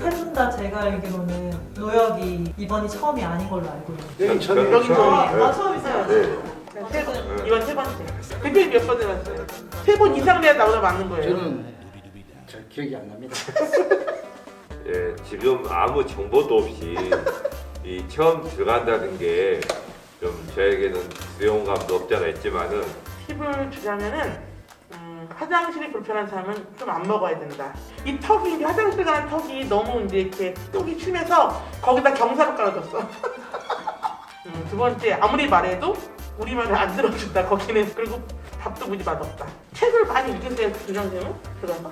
세분다 제가 알기로는 노역이 이번이 처음이 아닌 걸로 알고 있어요. 여기 처음에 여기. 처음이에요. 아 처음이세요? 네. 세 번, 이번 세 번째. 대표님 몇번 해봤어요? 세 번 이상 내야 나보다 맞는 거예요. 저는 잘 기억이 안 납니다. 예, 지금 아무 정보도 없이 이 처음 들어간다는 게 좀 저에게는 수용감도 없잖아 있지만은 팁을 주자면은 음, 화장실이 불편한 사람은 좀 안 먹어야 된다. 이 턱이 이제 화장실 가는 턱이 너무 이제 이렇게 뚝이 치면서 거기다 경사를 깔아줬어. 음, 두 번째 아무리 말해도 우리 말을 안 들어준다. 거기는 그리고 밥도 무지 맛없다. 책을 많이 읽으세요, 준영님은 들어서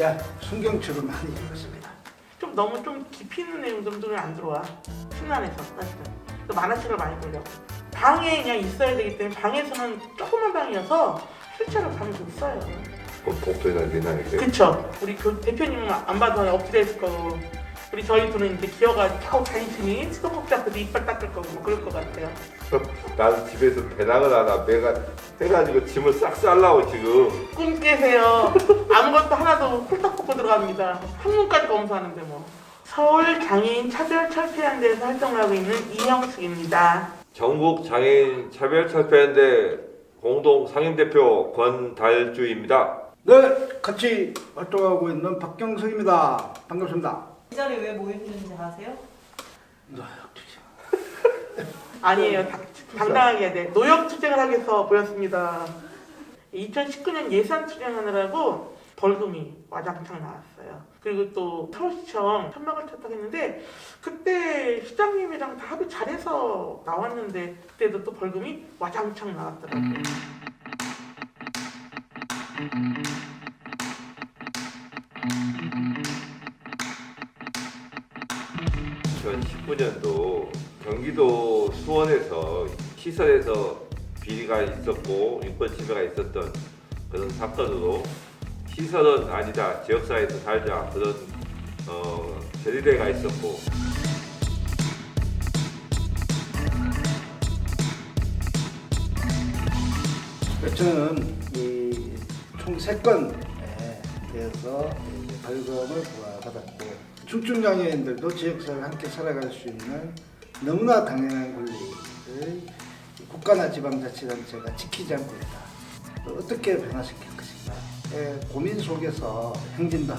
야, 순경책을 많이 읽었습니다. 좀 너무 좀 깊이 있는 내용들은 안 들어와. 심란해서 사실은. 또 만화책을 많이 보려고. 방에 그냥 있어야 되기 때문에 방에서는 조그만 방이어서 실제로 방에 좀 있어요. 꼭 복도에다 내나 이렇게 그쵸. 우리 그 대표님은 안 봐도 엎드려 있을 거고 우리 저희 둘은 이제 기어가지고 자꾸 다니시니 수도꼭지 앞에서 이빨 닦을 거고 뭐 그럴 것 같아요. 나는 집에서 배낭을 하나 매가 해가지고 짐을 싹 싸려고 지금 꿈 깨세요. 아무것도 하나도 홀딱 벗고 들어갑니다. 학문까지 검사하는데 뭐. 서울 장애인 차별 철폐연대에서 활동을 하고 있는 이형숙입니다. 전국 장애인 차별 철폐연대 공동 상임대표 권달주입니다. 네, 같이 활동하고 있는 박경석입니다. 반갑습니다. 이 자리에 왜 모였는지 아세요? 아니에요. 다- 당당하게 해야 돼. 노역 투쟁을 하기 위해서 모였습니다. 2019년 예산 투쟁하느라고 벌금이 와장창 나왔어요. 그리고 또 서울시청 천막을 쳤다고 했는데 그때 시장님이랑 다 합의 잘해서 나왔는데 그때도 또 벌금이 와장창 나왔더라고요. 2019년도 경기도 수원에서 시설에서 비리가 있었고 인권 침해가 있었던 그런 사건으로 시설은 아니다 지역사회에서 살자 그런 어, 결의대가 있었고 저는 이총 3건에 대해서 벌금을 부과받았고 중증장애인들도 지역사회와 함께 살아갈 수 있는 너무나 당연한 권리를 국가나 지방자치단체가 지키지 않고 있다. 또 어떻게 변화시킬 것인가. 의 고민 속에서 하고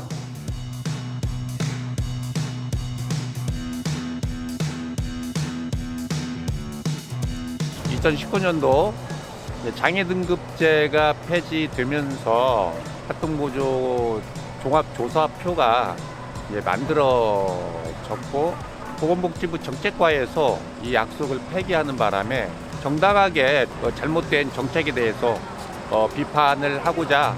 2019년도 장애 등급제가 폐지되면서 활동보조 종합조사표가 이제 만들어졌고 보건복지부 정책과에서 이 약속을 폐기하는 바람에 정당하게 어, 잘못된 정책에 대해서 어, 비판을 하고자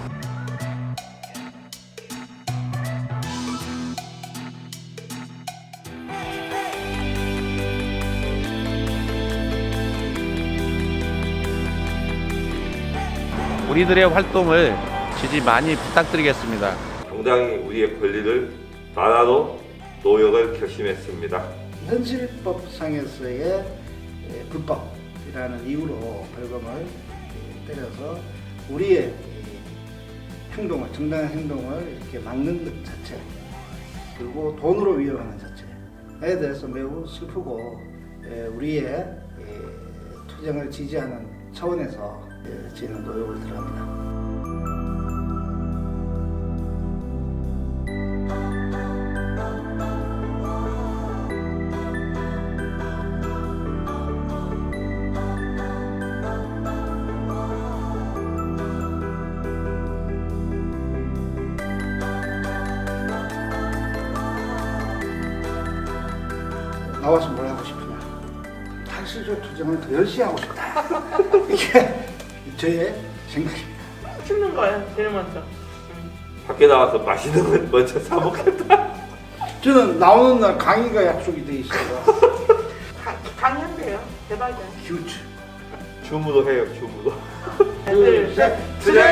우리들의 활동을 지지 많이 부탁드리겠습니다. 정당히 우리의 권리를 나라로 노역을 결심했습니다. 현실법상에서의 에, 불법이라는 이유로 벌금을 에, 때려서 우리의 이 행동을 정당한 행동을 이렇게 막는 것 자체 그리고 돈으로 위협하는 자체에 대해서 매우 슬프고 에, 우리의 에, 투쟁을 지지하는 차원에서 에, 저희는 노력을 들어갑니다. 나와서 뭘 하고 싶으냐? 탈시조 투쟁을 더 열심히 하고 싶다. 이게 저의 생각입니다. 씹는 거예요, 제일 먼저. 음. 밖에 나가서 맛있는 걸 먼저 사 먹겠다. 저는 나오는 날 강의가 약속이 돼 있어요. 가- 강의한대요. 대박이야. 휴즈. 춤으로 해요 춤으로. 둘, 셋. 투쟁!